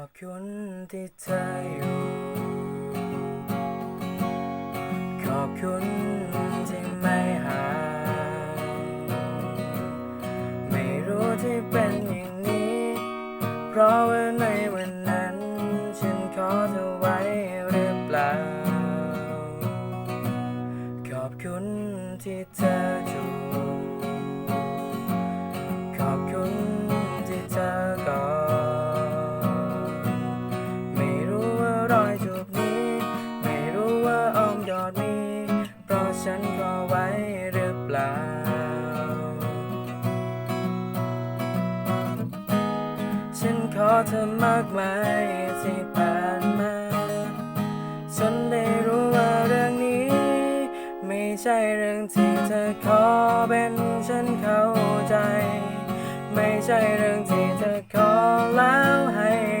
อบคุณที่เธออยู่ ขอบคุณที่ไม่ห่างไม่รู้ที่เป็นอย่างนี้ เพราะว่าในวันนั้น ฉันขอเธอไว้หรือเปล่า ขอบคุณที่เธอจูบ ราะฉันขอไว้หรือเปล่า ฉันขอเธอมากมายที่ผ่านมา ฉันได้รู้ว่าเรื่องนี้ ไม่ใช่เรื่องที่เธอขอเป็นฉันเข้าใจ ไม่ใช่เรื่องที่เธอขอแล้วให้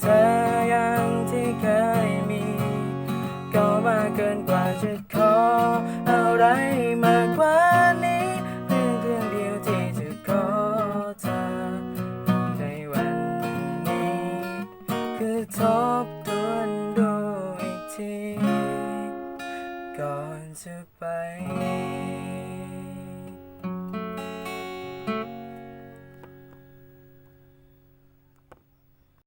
เธออย่างที่เคยมี ก็มากเกินกว่าจะขออะไรมากกว่านี้เพียงเรื่องเดียวที่จะขอเธอในวันนี้ คือทบทวนดูอีกที ก่อนจะไป